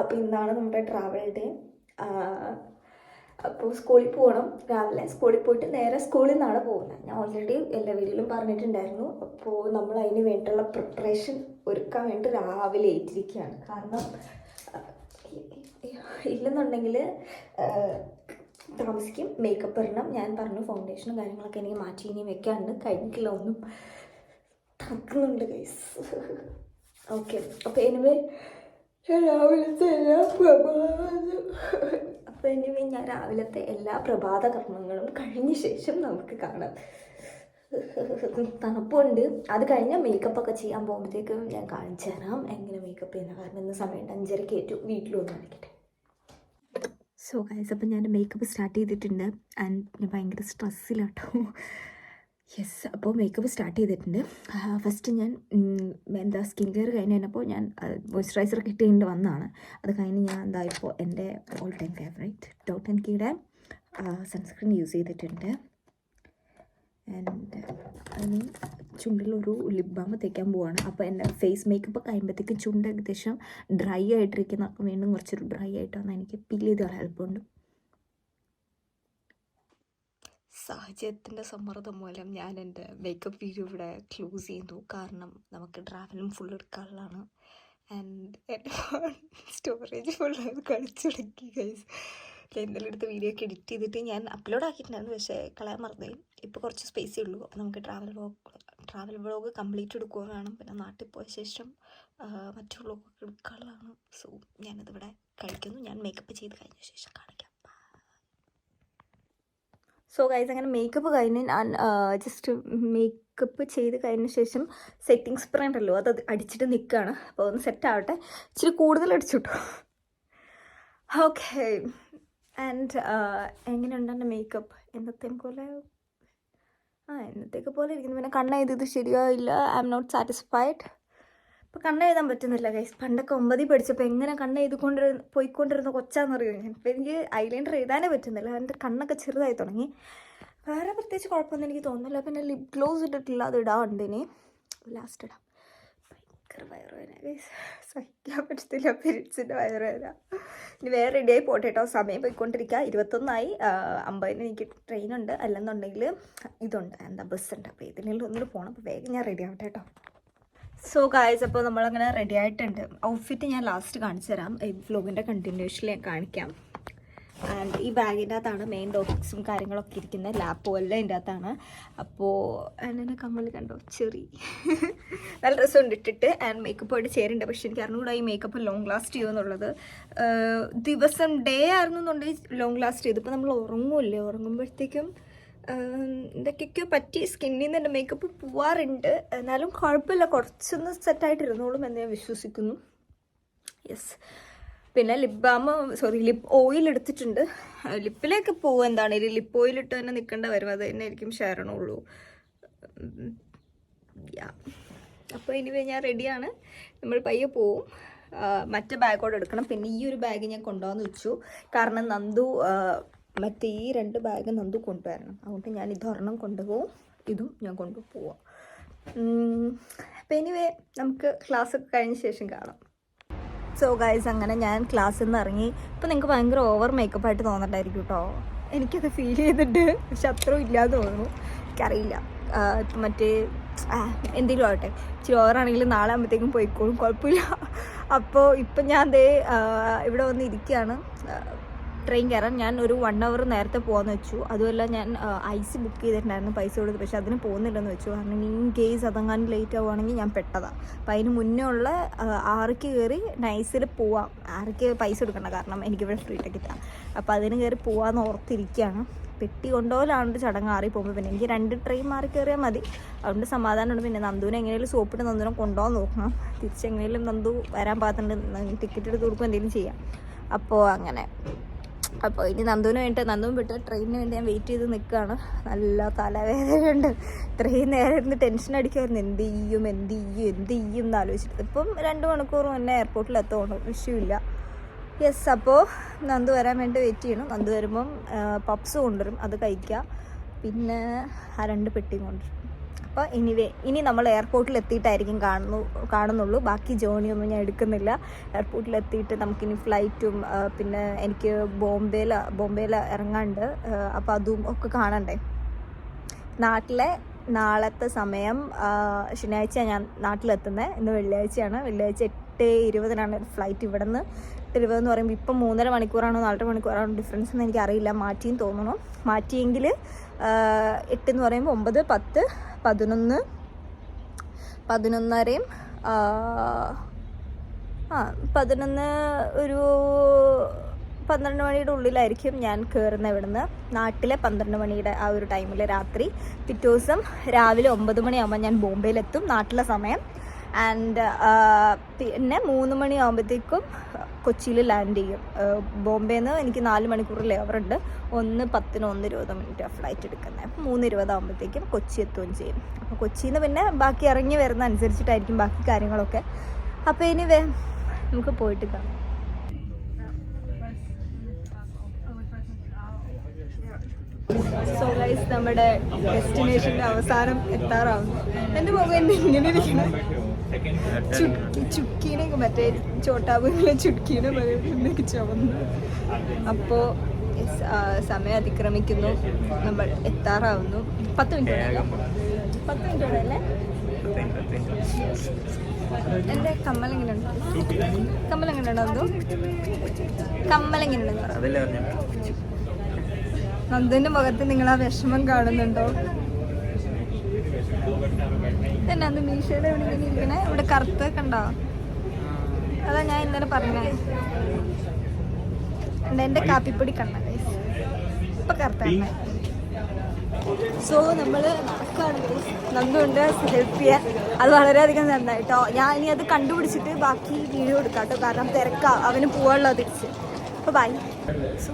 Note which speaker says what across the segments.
Speaker 1: അപ്പോൾ ഇന്നാണ് നമ്മുടെ ട്രാവൽ ഡേ അപ്പോൾ സ്കൂളിൽ പോകണം രാവിലെ സ്കൂളിൽ പോയിട്ട് നേരെ സ്കൂളിൽ നിന്നാണ് പോകുന്നത് ഞാൻ ഓൾറെഡി എല്ലാ വീഡിയോയിലും പറഞ്ഞിട്ടുണ്ടായിരുന്നു. അപ്പോൾ നമ്മൾ അതിന് വേണ്ടിയുള്ള പ്രിപ്പറേഷൻ ഒരുക്കാൻ വേണ്ടി രാവിലെ ഏറ്റിരിക്കുകയാണ്. കാരണം ഇല്ലെന്നുണ്ടെങ്കിൽ താമസിക്കും. മേക്കപ്പ് ഇടണം. ഞാൻ പറഞ്ഞു ഫൗണ്ടേഷനും കാര്യങ്ങളൊക്കെ എനിക്ക് മാറ്റി ഇനി വെക്കാണ്ട്. കഴിഞ്ഞിട്ടില്ല ഒന്നും തറക്കുന്നുണ്ട് ഗൈസ് ഓക്കെ അപ്പോൾ എനിവേ രാവിലത്തെ എല്ലാ അപ്പോൾ ഇനി ഞാൻ രാവിലത്തെ എല്ലാ പ്രഭാത കർമ്മങ്ങളും കഴിഞ്ഞ ശേഷം നമുക്ക് കാണാം. തണുപ്പുണ്ട്. അത് കഴിഞ്ഞാൽ മേക്കപ്പ് ഒക്കെ ചെയ്യാൻ പോകുമ്പോഴത്തേക്കും ഞാൻ കാണിച്ചു തരാം. എങ്ങനെ മേക്കപ്പ് ചെയ്യുന്ന കാരണം ഇന്ന് സമയത്ത് അഞ്ചരക്ക് ഏറ്റവും വീട്ടിലൊന്നും കാണിക്കട്ടെ. സോ ഗൈസ് അപ്പം ഞാൻ മേക്കപ്പ് സ്റ്റാർട്ട് ചെയ്തിട്ടുണ്ട്. ആൻഡ് ഞാൻ ഭയങ്കര സ്ട്രെസ്സിലാട്ടോ യെസ് അപ്പോൾ മേക്കപ്പ് സ്റ്റാർട്ട് ചെയ്തിട്ടുണ്ട്. ഫസ്റ്റ് ഞാൻ എന്താ സ്കിൻ കെയർ കഴിഞ്ഞ് കഴിഞ്ഞപ്പോൾ ഞാൻ മോയ്സ്ചറൈസർ കിട്ടിയിട്ട് വന്നതാണ്. അത് കഴിഞ്ഞ് ഞാൻ എന്താ ഇപ്പോൾ എന്റെ all time favourite Dot and കീയുടെ സൺസ്ക്രീൻ യൂസ് ചെയ്തിട്ടുണ്ട്. ആൻഡ് അതിന് ചുണ്ടിലൊരു ലിപ് ബാം തേക്കാൻ പോവാണ്. അപ്പോൾ എന്റെ ഫേസ് മേക്കപ്പ് കഴിയുമ്പോഴത്തേക്കും ചുണ്ട് ഏകദേശം ഡ്രൈ ആയിട്ടിരിക്കുന്ന വീണ്ടും കുറച്ചൊരു ഡ്രൈ ആയിട്ടാണ് എനിക്ക് പീൽ ചെയ്ത് കളയാൻ സാഹചര്യത്തിന്റെ സമ്മർദ്ദം മൂലം ഞാൻ എന്റെ മേക്കപ്പ് വീഡിയോ ഇവിടെ ക്ലോസ് ചെയ്യുന്നു കാരണം നമുക്ക് ട്രാവലും ഫുൾ എടുക്കാനുള്ളതാണ്. ആൻഡ് എന്റെ ഫോൺ സ്റ്റോറേജ് ഫുൾ കളിച്ചു തുടങ്ങി ഗൈസ് എന്തെങ്കിലും എടുത്ത് വീഡിയോ ഒക്കെ എഡിറ്റ് ചെയ്തിട്ട് ഞാൻ അപ്ലോഡ് ആക്കിയിട്ടുണ്ടായിരുന്നു. പക്ഷേ കളയാൻ മറന്നുപോയി. ഇപ്പോൾ കുറച്ച് സ്പേസ് ഉള്ളൂ. അപ്പോൾ നമുക്ക് travel vlog travel vlog complete എടുക്കുക പിന്നെ നാട്ടിൽ പോയ ശേഷം മറ്റു വ്ളോഗൊക്കെ എടുക്കാനുള്ളതാണ്. സോ ഞാനതിവിടെ കഴിക്കുന്നു ഞാൻ മേക്കപ്പ് ചെയ്ത് കഴിഞ്ഞ ശേഷം കാണിക്കാം. സോ ഗൈസ് അങ്ങനെ മേക്കപ്പ് കഴിഞ്ഞ് ഞാൻ ജസ്റ്റ് മേക്കപ്പ് ചെയ്ത് കഴിഞ്ഞ ശേഷം സെറ്റിംഗ് സ്പ്രേ ഉണ്ടല്ലോ അത് അടിച്ചിട്ട് നിൽക്കുകയാണ് അപ്പോൾ ഒന്ന് സെറ്റ് ആവട്ടെ. ഇച്ചിരി കൂടുതൽ അടിച്ചു ഓക്കെ ആൻഡ് എങ്ങനെയുണ്ട് എന്റെ മേക്കപ്പ് എന്നത്തെ പോലെ? ആ എന്നത്തേക്ക് പോലെ ഇരിക്കുന്നു. പിന്നെ കണ്ണ് ഇത് ശരിയായില്ല ഐ എം നോട്ട് സാറ്റിസ്ഫൈഡ് ഇപ്പോൾ കണ്ണ് എഴുതാൻ പറ്റുന്നില്ല ഗൈസ് പണ്ടൊക്കെ ഒമ്പതിൽ പഠിച്ചപ്പോൾ എങ്ങനെ കണ്ണ് എഴുതിക്കൊണ്ടിരുന്ന പോയിക്കൊണ്ടിരുന്ന കൊച്ചാന്നറിയോ? ഞാൻ ഇപ്പം എനിക്ക് ഐലൈനർ എഴുതാനേ പറ്റുന്നില്ല. എന്റെ കണ്ണൊക്കെ ചെറുതായി തുടങ്ങി. വേറെ പ്രത്യേകിച്ച് കുഴപ്പമൊന്നും എനിക്ക് തോന്നുന്നില്ല. പിന്നെ ലിപ് ഗ്ലോസ് ഇട്ടിട്ടില്ല. അത് ഇടാറുണ്ട് ഇനി. ലാസ്റ്റ് ഇടാം. ഭയങ്കര വയറുവേന ഗൈസ് സഹിക്കാൻ പറ്റത്തില്ല. പിരിച്ചിന്റെ വയറുവേന ഇനി വേറെ റെഡിയായി പോട്ടെ കേട്ടോ സമയം പോയിക്കൊണ്ടിരിക്കുക ഇരുപത്തൊന്നായി. അമ്പതിന് എനിക്ക് ട്രെയിനുണ്ട് അല്ലെന്നുണ്ടെങ്കിൽ ഇതുണ്ട്. എന്താ ബസ്സുണ്ട് അപ്പോൾ ഇതിനെല്ലാം ഒന്നിട്ട് പോകണം അപ്പോൾ വേഗം ഞാൻ റെഡി ആവട്ടെ കേട്ടോ സോ ഗായ്സ് അപ്പോൾ നമ്മളങ്ങനെ റെഡി ആയിട്ടുണ്ട്. ഔട്ട്ഫിറ്റ് ഞാൻ ലാസ്റ്റ് കാണിച്ചു തരാം ഈ വ്ലോഗിന്റെ കണ്ടിന്യൂഷനിൽ ഞാൻ കാണിക്കാം. ആൻഡ് ഈ ബാഗിന്റെ അകത്താണ് മെയിൻ ഡോക്സും കാര്യങ്ങളൊക്കെ ഇരിക്കുന്നത്. ലാപ്പും എല്ലാം ഇതിന്റെ അകത്താണ്. അപ്പോൾ എന്റെ കമ്മൽ കണ്ടോ? ചെറി. നല്ല ഡ്രസ്സുണ്ട് ഇട്ടിട്ട്. ആൻഡ് മേക്കപ്പ് ആയിട്ട് ചേരുന്നുണ്ട്. പക്ഷെ എനിക്ക് അറിഞ്ഞുകൂടെ ഈ മേക്കപ്പ് ലോങ് ലാസ്റ്റ് ചെയ്യുമെന്നുള്ളത്. ദിവസം ഡേ ആയിരുന്നു എന്നുണ്ടെങ്കിൽ ലോങ് ലാസ്റ്റ് ചെയ്തു. ഇപ്പോൾ നമ്മൾ ഉറങ്ങുമല്ലേ? ഉറങ്ങുമ്പോഴത്തേക്കും എന്തൊക്കെയൊക്കെയോ പറ്റി. സ്കിന്നിൽ നിന്ന് എന്റെ മേക്കപ്പ് പോവാറുണ്ട്. എന്നാലും കുഴപ്പമില്ല. കുറച്ചൊന്ന് സെറ്റായിട്ടിരുന്നോളും എന്ന് ഞാൻ വിശ്വസിക്കുന്നു. യെസ് പിന്നെ lip balm sorry lip oil എടുത്തിട്ടുണ്ട്. ലിപ്പിലേക്ക് പോകും എന്താണ്? ഈ ലിപ്പ് ഓയിൽ ഇട്ട് തന്നെ നിൽക്കേണ്ട വരും അത് തന്നെ ആയിരിക്കും ഷെയറണുള്ളൂ അപ്പോൾ ഇനി ഞാൻ റെഡിയാണ് നമ്മൾ പയ്യെ പോവും. മറ്റേ ബാഗോടെ എടുക്കണം. പിന്നെ ഈ ഒരു ബാഗ് ഞാൻ കൊണ്ടുവന്ന് വെച്ചു. കാരണം നന്ദു മറ്റേ ഈ രണ്ട് ബാഗ് നന്ദു കൊണ്ടുവരണം. അതുകൊണ്ട് ഞാൻ ഇതൊരെണ്ണം കൊണ്ടുപോകും. ഇതും ഞാൻ കൊണ്ടുപോവാം. അപ്പം എനിവേ നമുക്ക് ക്ലാസ് ഒക്കെ കഴിഞ്ഞ ശേഷം കാണാം. സോ ഗൈസ് അങ്ങനെ ഞാൻ ക്ലാസ്സിൽ നിന്ന് ഇറങ്ങി. ഇപ്പം നിങ്ങൾക്ക് ഭയങ്കര ഓവർ മേക്കപ്പ് ആയിട്ട് തോന്നണ്ടായിരിക്കും കേട്ടോ എനിക്കത് ഫീൽ ചെയ്തിട്ട് പക്ഷെ അത്രയും ഇല്ലാന്ന് തോന്നുന്നു. എനിക്കറിയില്ല. ഇപ്പം മറ്റേ എന്തെങ്കിലും ആവട്ടെ. ഇച്ചിരി ഓവറാണെങ്കിലും നാളെ ആകുമ്പോഴത്തേക്കും പോയിക്കോളും. കുഴപ്പമില്ല. അപ്പോൾ ഇപ്പം ഞാൻ ദേ ഇവിടെ വന്ന് ഇരിക്കുകയാണ് ട്രെയിൻ കയറാൻ ഞാൻ ഒരു വൺ അവർ നേരത്തെ പോകാമെന്ന് വെച്ചു. അതുമല്ല ഞാൻ ഐസ് ബുക്ക് ചെയ്തിട്ടുണ്ടായിരുന്നു പൈസ കൊടുത്ത്. പക്ഷെ അതിന് പോകുന്നില്ലെന്ന് വെച്ചു. കാരണം ഇൻ കേസ് അതങ്ങാനും ലേറ്റ് ആവുകയാണെങ്കിൽ ഞാൻ പെട്ടതാണ് അപ്പം അതിന് മുന്നേ ഉള്ള ആറിക്ക് കയറി നൈസിൽ പോവാം. ആറിക്ക് പൈസ കൊടുക്കണ്ട. കാരണം എനിക്കിവിടെ ഫ്രീ ടിക്കറ്റാണ് അപ്പോൾ അതിന് കയറി പോവാന്ന് ഓർത്തിരിക്കുകയാണ്. പെട്ടി കൊണ്ടുപോലാണ് ചടങ്ങ് ആറി പോകുമ്പോൾ പിന്നെ എനിക്ക് രണ്ട് ട്രെയിൻ മാറി കയറിയാൽ മതി. അതുകൊണ്ട് സമാധാനമുണ്ട്. പിന്നെ നന്ദുവിനെ എങ്ങനെയും സോപ്പിട്ട് നന്ദുനെ കൊണ്ടുപോകാൻ നോക്കണം. തിരിച്ചെങ്ങനെയും നന്ദു വരാൻ പാകത്തുണ്ട് ടിക്കറ്റ് എടുത്ത് കൊടുക്കുക എന്തെങ്കിലും ചെയ്യാം. അപ്പോൾ അങ്ങനെ. അപ്പോൾ ഇനി നന്ദുവിന് വേണ്ടി നന്ദുവും വിട്ട് ട്രെയിനിന് വേണ്ടി ഞാൻ വെയിറ്റ് ചെയ്ത് നിൽക്കുകയാണ് നല്ല തലവേദനയുണ്ട്. ഇത്രയും നേരം ഇരുന്ന് ടെൻഷൻ അടിക്കുമായിരുന്നു എന്ത് ചെയ്യും എന്ത് ചെയ്യും എന്ത് ചെയ്യും എന്ന് ആലോചിച്ചിട്ട്. ഇപ്പം രണ്ട് മണിക്കൂർ മുന്നേ എയർപോർട്ടിൽ എത്തുകൊണ്ട് വിഷയമില്ല യെസ് അപ്പോൾ നന്ദു വരാൻ വേണ്ടി വെയിറ്റ് ചെയ്യണം. നന്ദു വരുമ്പം പപ്സ് കൊണ്ടുവരും. അത് കഴിക്കുക പിന്നെ ആ രണ്ട് പെട്ടിയും കൊണ്ടുവരും. അപ്പോൾ ഇനിവേ ഇനി നമ്മൾ എയർപോർട്ടിൽ എത്തിയിട്ടായിരിക്കും കാണുന്നു കാണുന്നുള്ളൂ. ബാക്കി ജേണിയൊന്നും ഞാൻ എടുക്കുന്നില്ല. എയർപോർട്ടിൽ എത്തിയിട്ട് നമുക്കിനി ഫ്ലൈറ്റും പിന്നെ എനിക്ക് ബോംബെയിൽ ബോംബെയിൽ ഇറങ്ങാണ്ട് അപ്പോൾ അതും ഒക്കെ കാണണ്ടേ? നാട്ടിലെ നാളത്തെ സമയം ശനിയാഴ്ച ഞാൻ നാട്ടിലെത്തുന്നത് ഇന്ന് വെള്ളിയാഴ്ചയാണ്. വെള്ളിയാഴ്ച എട്ട് ഇരുപതിനാണ് ഫ്ലൈറ്റ് ഇവിടെ നിന്ന് എട്ട് ഇരുപതെന്ന് പറയുമ്പോൾ ഇപ്പം മൂന്നര മണിക്കൂറാണോ നാലര മണിക്കൂറാണോ ഡിഫറൻസ് എന്ന് എനിക്കറിയില്ല. മാറ്റിയും തോന്നണം മാറ്റിയെങ്കിൽ എട്ടെന്ന് പറയുമ്പോൾ ഒമ്പത് പത്ത് പതിനൊന്ന് പതിനൊന്നരയും ആ, പതിനൊന്ന് ഒരു പന്ത്രണ്ട് മണിയുടെ ഉള്ളിലായിരിക്കും ഞാൻ കയറുന്ന ഇവിടുന്ന്. നാട്ടിലെ പന്ത്രണ്ട് മണിയുടെ ആ ഒരു ടൈമിൽ രാത്രി. പിറ്റേ ദിവസം രാവിലെ ഒമ്പത് മണിയാകുമ്പോൾ ഞാൻ ബോംബെയിലെത്തും. നാട്ടിലെ സമയം ആൻഡ് പിന്നെ മൂന്ന് മണിയാകുമ്പോഴത്തേക്കും കൊച്ചിയിൽ ലാൻഡ് ചെയ്യും. ബോംബെയിൽ നിന്ന് എനിക്ക് നാല് മണിക്കൂർ ലേവറുണ്ട് ഒന്ന് പത്തിന് ഒന്ന് ഇരുപത് മിനിറ്റ് ഫ്ലൈറ്റ് എടുക്കുന്നത് അപ്പം മൂന്ന് ഇരുപതാകുമ്പോഴത്തേക്കും കൊച്ചി എത്തുകയും ചെയ്യും. അപ്പോൾ കൊച്ചിയിൽ നിന്ന് പിന്നെ ബാക്കി ഇറങ്ങി വരുന്ന അനുസരിച്ചിട്ടായിരിക്കും ബാക്കി കാര്യങ്ങളൊക്കെ. അപ്പോൾ ഇനി വേ നമുക്ക് പോയിട്ട് കാണാം. സോ ഗൈസ് നമ്മുടെ ഡെസ്റ്റിനേഷന്റെ അവസാനം എത്താറാവുന്നു. എന്റെ മുഖം എന്നെ ഇങ്ങനെ ഇരിക്കണം ചുക്കീനെ മറ്റേ ചോട്ടാബുവിലെ ചുക്കീനെ പറയുന്നതൊക്കെ ചുവന്നു. അപ്പോ സമയം അതിക്രമിക്കുന്നു. നമ്മൾ എത്താറാവുന്നു. പത്ത് മിനിറ്റ് പത്ത് മിനിറ്റ് അല്ലേ എന്റെ കമ്മൽ എങ്ങനെയുണ്ട് കമ്മൽ എങ്ങനെയുണ്ടോ എന്തോ കമ്മൽ എങ്ങനെ പറ
Speaker 2: അതല്ലേ പറഞ്ഞു
Speaker 1: നന്ദുവിന്റെ മുഖത്ത് നിങ്ങൾ ആ വിഷമം കാണുന്നുണ്ടോ? തന്നെ അത് മീഷോയുടെ എവിടെ ഇങ്ങനെ ഇവിടെ കറുത്ത് കണ്ടോ? അതാ ഞാൻ ഇന്നലെ പറഞ്ഞേ. ഉണ്ട് എന്റെ കാപ്പിപ്പൊടി guys. ഇപ്പൊ കറുത്ത സോ നമ്മൾ. നന്ദുണ്ട് ഹെൽപ്പ് ചെയ്യാൻ. അത് വളരെയധികം നന്നായിട്ടോ ഞാൻ ഇനി അത് കണ്ടുപിടിച്ചിട്ട് ബാക്കി വീഡിയോ എടുക്കാം കേട്ടോ. കാരണം തിരക്കാ അവന് പോവാനുള്ളത് തിരിച്ച് അപ്പോൾ ബൈ സോ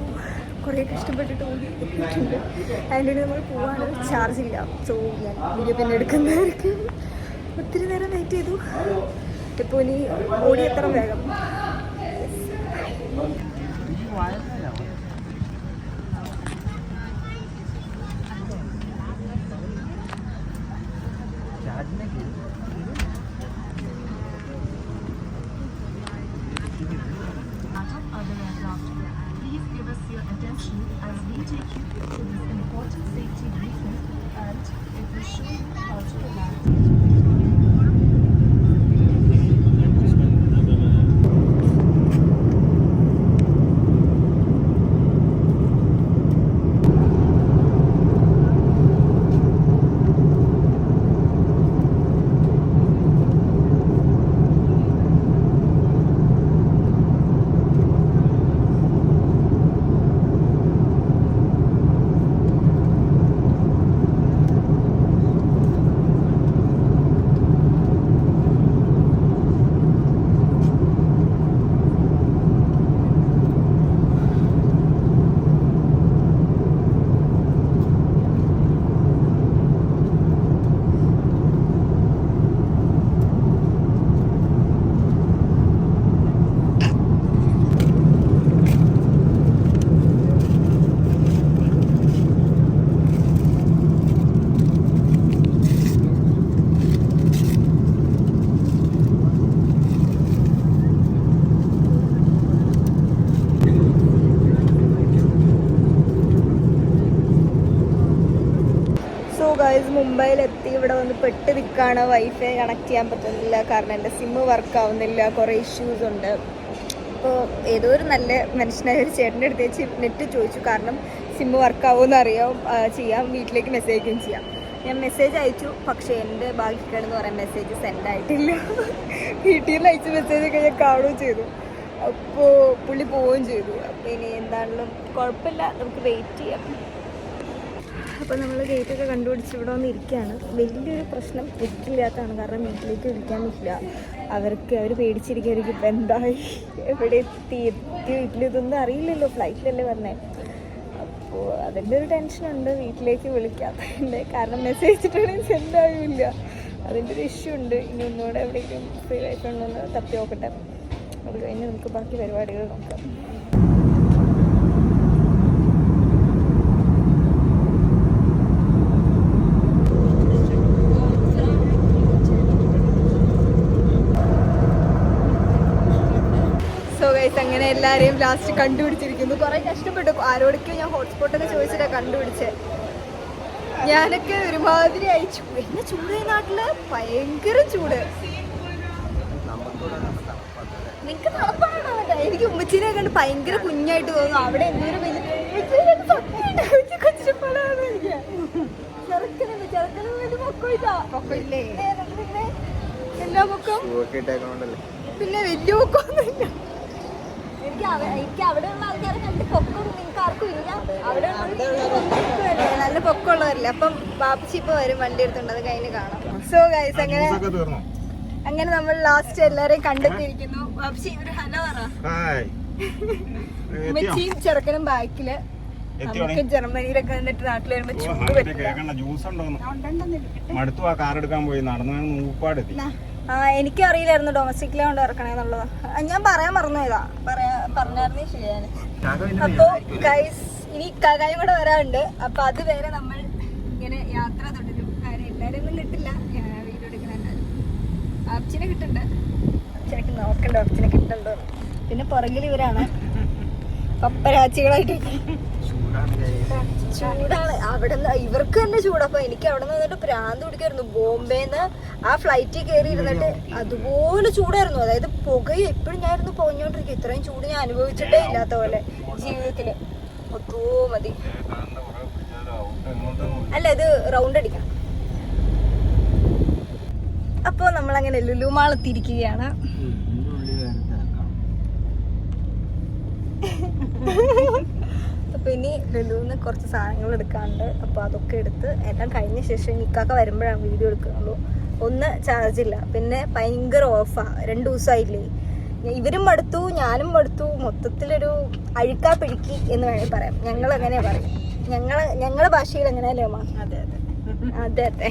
Speaker 1: കുറേ കഷ്ടപ്പെട്ടിട്ട് ഓടി എത്തിയിട്ടുണ്ട്. അതിന്റെ നമ്മൾ പോവാണ് ചാർജ് ഇല്ല. സോ ഞാൻ വീഡിയോ പിന്നെ എടുക്കുന്നവർക്ക് ഒത്തിരി നേരം വെയിറ്റ് ചെയ്തു. ഇപ്പോൾ ഇനി ഓടി എത്ര വേഗം. വന്ന് പെട്ട് നിൽക്കുകയാണ് വൈഫൈ കണക്ട് ചെയ്യാൻ പറ്റുന്നില്ല. കാരണം എന്റെ സിമ്മ് വർക്ക് ആവുന്നില്ല. കുറേ ഇഷ്യൂസ് ഉണ്ട്. അപ്പോൾ ഏതോ ഒരു നല്ല മനുഷ്യനായ ഒരു ചേട്ടന്റെ അടുത്ത് വെച്ച് നെറ്റ് ചോദിച്ചു. കാരണം സിമ്മ് വർക്ക് ആവുമെന്ന് അറിയാം. ചെയ്യാം. വീട്ടിലേക്ക് മെസ്സേജും ചെയ്യാം. ഞാൻ മെസ്സേജ് അയച്ചു. പക്ഷേ എന്റെ ഭാഗ്യക്കേടെന്ന് പറയാൻ മെസ്സേജ് സെൻഡ് ആയിട്ടില്ല. വീട്ടിൽ നിന്ന് അയച്ച മെസ്സേജൊക്കെ ഞാൻ കാണുകയും ചെയ്തു. അപ്പോൾ പുള്ളി പോവുകയും ചെയ്തു. അപ്പോൾ ഇനി എന്താണെങ്കിലും കുഴപ്പമില്ല. നമുക്ക് വെയിറ്റ് ചെയ്യാം. അപ്പോൾ നമ്മൾ ഗേറ്റൊക്കെ കണ്ടുപിടിച്ച് ഇവിടെ വന്ന് ഇരിക്കുകയാണ് വലിയൊരു പ്രശ്നം നെറ്റില്ലാത്തതാണ് കാരണം വീട്ടിലേക്ക് വിളിക്കാൻ പറ്റില്ല അവർക്ക് അവർ പേടിച്ചിരിക്കുകയായിരിക്കും. ഇപ്പം എന്തായി? എവിടെ എത്തി? എത്തി? വീട്ടിൽ ഇതൊന്നും അറിയില്ലല്ലോ. ഫ്ലൈറ്റിലല്ലേ വന്നേ. അപ്പോൾ അതിന്റെ ഒരു ടെൻഷനുണ്ട് വീട്ടിലേക്ക് വിളിക്കാത്തതിന്റെ കാരണം മെസ്സേജ് അയച്ചിട്ടാണെങ്കിൽ എന്തായില്ല. അതിന്റെ ഒരു ഇഷ്യൂ ഉണ്ട്. ഇനി ഒന്നുകൂടെ എവിടെയെങ്കിലും ഫ്രീ ആയിട്ടുണ്ടെന്ന് തപ്പി നോക്കട്ടെ. അത് കഴിഞ്ഞ് നമുക്ക് ബാക്കി പരിപാടികൾ നോക്കാം. അങ്ങനെ എല്ലാവരെയും ലാസ്റ്റ് കണ്ടുപിടിച്ചിരിക്കുന്നു? കുറെ കഷ്ടപ്പെട്ടു. ആരോടൊക്കെ ഞാൻ ഹോട്ട്സ്പോട്ടൊക്കെ ചോദിച്ചിട്ടാ കണ്ടുപിടിച്ചേ. ഞാനൊക്കെ ഒരുമാതിരി അയച്ചു. എന്നെ ചൂട് ഈ നാട്ടിൽ? ഭയങ്കര ചൂട്. നിനക്ക് തണുപ്പാണോ? എനിക്ക് ഉമ്മച്ചിനെ കണ്ട് ഭയങ്കര കുഞ്ഞായിട്ട് തോന്നുന്നു. അവിടെ എന്തൊരു പിന്നെ വലിയ പൊക്കമൊന്നുമില്ല എനിക്ക് എനിക്ക് അവിടെ ഉള്ള ആൾക്കാരെ കണ്ട് പൊക്കം. നിങ്ങൾക്ക് ആർക്കും ഇല്ല. അവിടെ നല്ല പൊക്കമുള്ളവരില്ല? അപ്പം ബാപ്പച്ചി ഇപ്പൊ വരും വണ്ടി എടുത്തുണ്ട് അത് കഴിഞ്ഞ് കാണാം. സോ ഗൈസ് അങ്ങനെ അങ്ങനെ നമ്മൾ ലാസ്റ്റ് എല്ലാരെയും കണ്ടെത്തിയിരിക്കുന്നു. ബാപ്പച്ചി ഒരു ഹലോ പറ. ഉമ്മച്ചിയും ചെറുക്കനും
Speaker 2: ബാക്കിൽ
Speaker 1: നമുക്ക് ജർമ്മനിയിലൊക്കെ വന്നിട്ട് നാട്ടിൽ വരുമ്പോ ചൂട് പറ്റില്ല.
Speaker 2: കേക്കണ്ട ജ്യൂസ് ഉണ്ടോന്ന്. മടുത്തു ആ കാർ എടുക്കാൻ പോയി. നടന്നു നൂപ്പാടെത്തി
Speaker 1: ആ എനിക്ക് അറിയില്ലായിരുന്നു ഡൊമസ്റ്റിക്കിലെ കൊണ്ട് ഇറക്കണേന്നുള്ളത് ഞാൻ പറയാൻ മറന്നുപോയതാ പറയാ പറഞ്ഞായിരുന്നു ശരിയാണ് അപ്പോ ഗൈസ് ഇനി കാര്യം കൂടെ വരാറുണ്ട് അപ്പൊ അത് വരെ നമ്മൾ ഇങ്ങനെ യാത്ര തുടരും. കാര്യം ഒന്നും കിട്ടില്ല. വീഡിയോ എടുക്കണ എല്ലാവരും അച്ഛനെ കിട്ടണ്ട? അച്ഛനൊക്കെ നോക്കണ്ട? അച്ഛനെ കിട്ടണ്ടോ? പിന്നെ പുറകിൽ ഇവരാണ്. പപ്പരാച്ചികളായിട്ട് ചൂടാണ്. അവിടെ ഇവർക്ക് തന്നെ ചൂട്. എനിക്ക് അവിടെ നിന്നിട്ട് പ്രാന്ത് പിടിക്കായിരുന്നു ബോംബെന്ന് ആ ഫ്ലൈറ്റിൽ കയറി ഇരുന്നിട്ട് അതുപോലെ ചൂടായിരുന്നു. അതായത് പുകയും എപ്പോഴും ഞാനിരുന്നു പോഞ്ഞോണ്ടിരിക്കും ഇത്രയും ചൂട് ഞാൻ അനുഭവിച്ചിട്ടേ ഇല്ലാത്ത പോലെ ജീവിതത്തിൽ. ഒത്തോ മതി. അല്ല ഇത് റൗണ്ട് അടിക്കണം. അപ്പോൾ നമ്മളങ്ങനെ ലുലുമാളെത്തിയിരിക്കുകയാണ് അപ്പൊ ഇനി ലുലുന്ന് കുറച്ച് സാധനങ്ങൾ എടുക്കാണ്ട് അപ്പൊ അതൊക്കെ എടുത്ത് എല്ലാം കഴിഞ്ഞ ശേഷം ഇക്കാക്ക വരുമ്പോഴാണ് വീഡിയോ എടുക്കുന്നുള്ളൂ. ഒന്ന് ചാർജ് ഇല്ല. പിന്നെ ഭയങ്കര ഓഫാ രണ്ട് ദിവസമായില്ലേ. ഇവരും മടുത്തു ഞാനും മടുത്തു. മൊത്തത്തിലൊരു അഴുക്കാ പിഴുക്കി എന്ന് വേണമെങ്കിൽ പറയാം. ഞങ്ങൾ അങ്ങനെ പറയും ഞങ്ങൾ ഞങ്ങളെ ഭാഷയിൽ എങ്ങനെയല്ലേ അമ്മ അതെ അതെ. അതെ അതെ.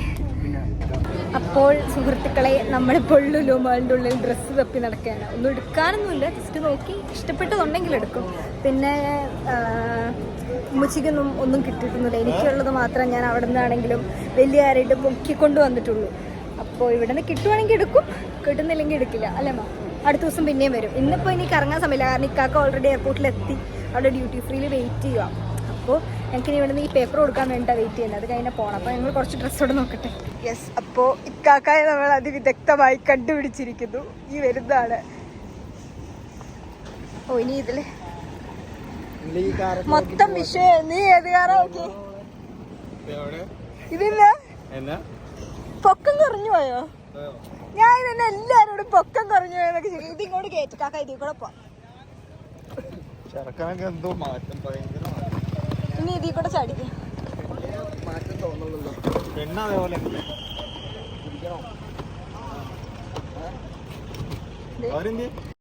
Speaker 1: അപ്പോൾ സുഹൃത്തുക്കളെ നമ്മളിപ്പോൾ ലുലുമാളിന്റെ ഉള്ളിൽ ഡ്രസ്സ് തപ്പി നടക്കുകയാണ്. ഒന്നും എടുക്കാനൊന്നുമില്ല ജസ്റ്റ് നോക്കി. ഇഷ്ടപ്പെട്ടതുണ്ടെങ്കിൽ എടുക്കും. പിന്നെ ഉമ്മച്ചിക്കൊന്നും ഒന്നും കിട്ടിയിട്ടൊന്നുമില്ല. എനിക്കുള്ളത് മാത്രം ഞാൻ അവിടെ നിന്നാണെങ്കിലും വലിയ ആരായിട്ട് പൊക്കിക്കൊണ്ട് വന്നിട്ടുള്ളൂ. അപ്പോൾ ഇവിടെ നിന്ന് കിട്ടുവാണെങ്കിൽ എടുക്കും കിട്ടുന്നില്ലെങ്കിൽ എടുക്കില്ല. അല്ലേ മാ അടുത്ത ദിവസം പിന്നെയും വരും. ഇന്നിപ്പോൾ ഇനി കറങ്ങാൻ സമയമില്ല. കാരണം ഇക്കാക്ക ഓൾറെഡി എയർപോർട്ടിലെത്തി അവിടെ ഡ്യൂട്ടി ഫ്രീയിൽ വെയിറ്റ് ചെയ്യുക അപ്പോൾ ഞങ്ങൾക്ക് ഇനി ഇവിടുന്ന് ഈ പേപ്പർ കൊടുക്കാൻ വേണ്ടിയിട്ടാണ് വെയിറ്റ് ചെയ്യുന്നത്. അത് കഴിഞ്ഞാൽ പോകണം അപ്പോൾ ഞങ്ങൾ കുറച്ച് ഡ്രസ്സോടെ നോക്കട്ടെ. യെസ് അപ്പോൾ ഇക്കാക്കായ നമ്മൾ അതിവിദഗ്ധമായി കണ്ടുപിടിച്ചിരിക്കുന്നു. ഈ വരുന്നതാണ്. ഓ ഇനി ഇതിൽ മൊത്തം വിഷയം. നീ ഏത് കാറാ ഓക്കെ ഇതില്ല
Speaker 2: എന്നാ?
Speaker 1: പൊക്കം കുറഞ്ഞു പോയോ? ഞാൻ ഇതന്നെ എല്ലാരോടും പൊക്കം കുറഞ്ഞു പോയെന്നൊക്കെ ഇതിങ്ങോട്ട് ഇത് ഇങ്ങോട്ട് കയറ്റി കാക്ക ഇതിൽ കൂടെ പോവാം
Speaker 2: ചെറുക്കനൊക്കെ എന്തോ മാറ്റം. ഭയങ്കര
Speaker 1: ഇനി ഇതിൽ കൂടെ ചാടിക്കും.
Speaker 2: അവരെന്ത്